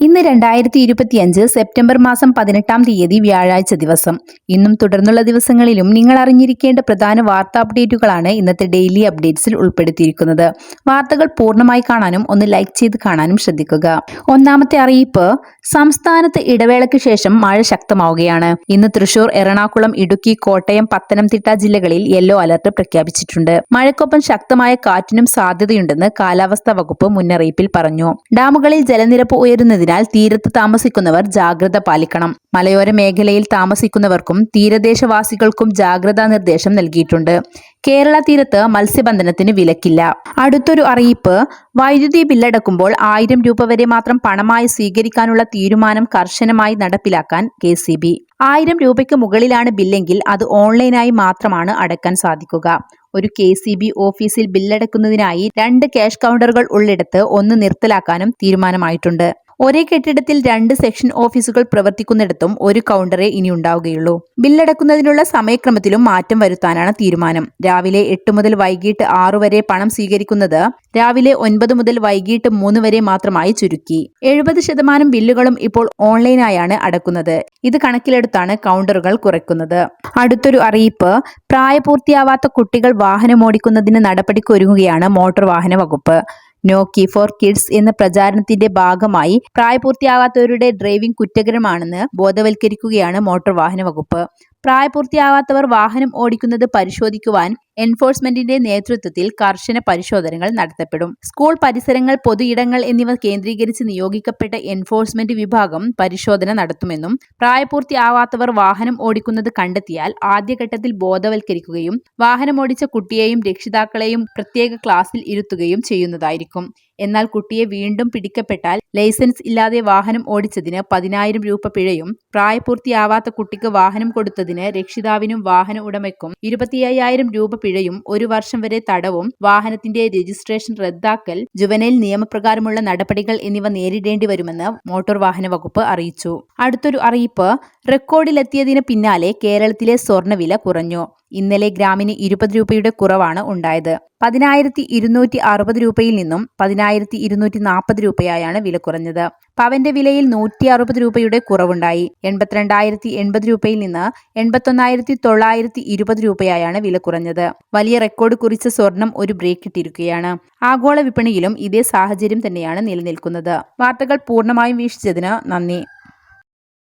ഇന്ന് രണ്ടായിരത്തി ഇരുപത്തിയഞ്ച് സെപ്റ്റംബർ മാസം പതിനെട്ടാം തീയതി വ്യാഴാഴ്ച ദിവസം. ഇന്നും തുടർന്നുള്ള ദിവസങ്ങളിലും നിങ്ങൾ അറിഞ്ഞിരിക്കേണ്ട പ്രധാന വാർത്താ അപ്ഡേറ്റുകളാണ് ഇന്നത്തെ ഡെയിലി അപ്ഡേറ്റ്സിൽ ഉൾപ്പെടുത്തിയിരിക്കുന്നത്. വാർത്തകൾ പൂർണമായി കാണാനും ഒന്ന് ലൈക്ക് ചെയ്ത് കാണാനും ശ്രദ്ധിക്കുക. ഒന്നാമത്തെ അറിയിപ്പ് സംസ്ഥാനത്ത് ഇടവേളയ്ക്ക് ശേഷം മഴ ശക്തമാവുകയാണ്. ഇന്ന് തൃശൂർ എറണാകുളം ഇടുക്കി കോട്ടയം പത്തനംതിട്ട ജില്ലകളിൽ യെല്ലോ അലർട്ട് പ്രഖ്യാപിച്ചിട്ടുണ്ട്. മഴക്കൊപ്പം ശക്തമായ കാറ്റിനും സാധ്യതയുണ്ടെന്ന് കാലാവസ്ഥാ വകുപ്പ് മുന്നറിയിപ്പിൽ പറഞ്ഞു. ഡാമുകളിൽ ജലനിരപ്പ് ഉയരുന്നതിനാൽ തീരത്ത് താമസിക്കുന്നവർ ജാഗ്രത പാലിക്കണം. മലയോര മേഖലയിൽ താമസിക്കുന്നവർക്കും തീരദേശവാസികൾക്കും ജാഗ്രതാ നിർദ്ദേശം നൽകിയിട്ടുണ്ട്. കേരള തീരത്ത് മത്സ്യബന്ധനത്തിന് വിലക്കില്ല. അടുത്തൊരു അറിയിപ്പ് വൈദ്യുതി ബില്ലടക്കുമ്പോൾ ആയിരം രൂപ വരെ മാത്രം പണമായി സ്വീകരിക്കാനുള്ള തീരുമാനം കർശനമായി നടപ്പിലാക്കാൻ കെ സി ബി. ആയിരം രൂപയ്ക്ക് മുകളിലാണ് ബില്ലെങ്കിൽ അത് ഓൺലൈനായി മാത്രമാണ് അടക്കാൻ സാധിക്കുക. ഒരു കെ സി ബി ഓഫീസിൽ ബില്ലടക്കുന്നതിനായി രണ്ട് ക്യാഷ് കൗണ്ടറുകൾ ഉള്ളിടത്ത് ഒന്ന് നിർത്തലാക്കാനും തീരുമാനമായിട്ടുണ്ട്. ഒരേ കെട്ടിടത്തിൽ രണ്ട് സെക്ഷൻ ഓഫീസുകൾ പ്രവർത്തിക്കുന്നിടത്തും ഒരു കൗണ്ടറേ ഇനി ഉണ്ടാവുകയുള്ളൂ. ബില്ലടക്കുന്നതിനുള്ള സമയക്രമത്തിലും മാറ്റം വരുത്താനാണ് തീരുമാനം. രാവിലെ എട്ട് മുതൽ വൈകിട്ട് ആറു വരെ പണം സ്വീകരിക്കുന്നത് രാവിലെ ഒൻപത് മുതൽ വൈകിട്ട് മൂന്ന് വരെ മാത്രമായി ചുരുക്കി. എഴുപത് ശതമാനം ബില്ലുകളും ഇപ്പോൾ ഓൺലൈനായാണ് അടക്കുന്നത്. ഇത് കണക്കിലെടുത്താണ് കൗണ്ടറുകൾ കുറയ്ക്കുന്നത്. അടുത്തൊരു അറിയിപ്പ് പ്രായപൂർത്തിയാവാത്ത കുട്ടികൾ വാഹനമോടിക്കുന്നതിന് നടപടിക്കൊരുങ്ങുകയാണ് മോട്ടോർ വാഹന വകുപ്പ്. നോ കീ ഫോർ കിഡ്സ് എന്ന പ്രചാരണത്തിന്റെ ഭാഗമായി പ്രായപൂർത്തിയാകാത്തവരുടെ ഡ്രൈവിംഗ് കുറ്റകരമാണെന്ന് ബോധവൽക്കരിക്കുകയാണ് മോട്ടോർ വാഹന വകുപ്പ്. പ്രായപൂർത്തിയാകാത്തവർ വാഹനം ഓടിക്കുന്നത് പരിശോധിക്കുവാൻ എൻഫോഴ്സ്മെന്റിന്റെ നേതൃത്വത്തിൽ കർശന പരിശോധനകൾ നടത്തപ്പെടും. സ്കൂൾ പരിസരങ്ങൾ പൊതുയിടങ്ങൾ എന്നിവ കേന്ദ്രീകരിച്ച് നിയോഗിക്കപ്പെട്ട എൻഫോഴ്സ്മെന്റ് വിഭാഗം പരിശോധന നടത്തുമെന്നും പ്രായപൂർത്തിയാവാത്തവർ വാഹനം ഓടിക്കുന്നത് കണ്ടെത്തിയാൽ ആദ്യഘട്ടത്തിൽ ബോധവൽക്കരിക്കുകയും വാഹനമോടിച്ച കുട്ടിയെയും രക്ഷിതാക്കളെയും പ്രത്യേക ക്ലാസ്സിൽ ഇരുത്തുകയും ചെയ്യുന്നതായിരിക്കും. എന്നാൽ കുട്ടിയെ വീണ്ടും പിടിക്കപ്പെട്ടാൽ ലൈസൻസ് ഇല്ലാതെ വാഹനം ഓടിച്ചതിന് പതിനായിരം രൂപ പിഴയും പ്രായപൂർത്തിയാവാത്ത കുട്ടിക്ക് വാഹനം കൊടുത്തതിന് രക്ഷിതാവിനും വാഹന ഉടമയ്ക്കും ഇരുപത്തിയ്യായിരം രൂപ പിഴയും ഒരു വർഷം വരെ തടവും വാഹനത്തിന്റെ രജിസ്ട്രേഷൻ റദ്ദാക്കൽ ജുവനൈൽ നിയമപ്രകാരമുള്ള നടപടികൾ എന്നിവ നേരിടേണ്ടി വരുമെന്ന് മോട്ടോർ വാഹന വകുപ്പ് അറിയിച്ചു. അടുത്തൊരു അറിയിപ്പ് റെക്കോർഡിലെത്തിയതിന് പിന്നാലെ കേരളത്തിലെ സ്വർണവില കുറഞ്ഞു. ഇന്നലെ ഗ്രാമിന് ഇരുപത് രൂപയുടെ കുറവാണ് ഉണ്ടായത്. പതിനായിരത്തി ഇരുന്നൂറ്റി അറുപത് രൂപയിൽ നിന്നും പതിനായിരത്തി ഇരുന്നൂറ്റി നാൽപ്പത് രൂപയായാണ് വില കുറഞ്ഞത്. പവന്റെ വിലയിൽ നൂറ്റി അറുപത് രൂപയുടെ കുറവുണ്ടായി. എൺപത്തിരണ്ടായിരത്തി എൺപത് രൂപയിൽ നിന്ന് എൺപത്തൊന്നായിരത്തി തൊള്ളായിരത്തി ഇരുപത് രൂപയായാണ് വില കുറഞ്ഞത്. വലിയ റെക്കോർഡ് കുറിച്ച സ്വർണം ഒരു ബ്രേക്ക് ഇട്ടിരിക്കുകയാണ്. ആഗോള വിപണിയിലും ഇതേ സാഹചര്യം തന്നെയാണ് നിലനിൽക്കുന്നത്. വാർത്തകൾ പൂർണമായും വീക്ഷിച്ചതിന് നന്ദി.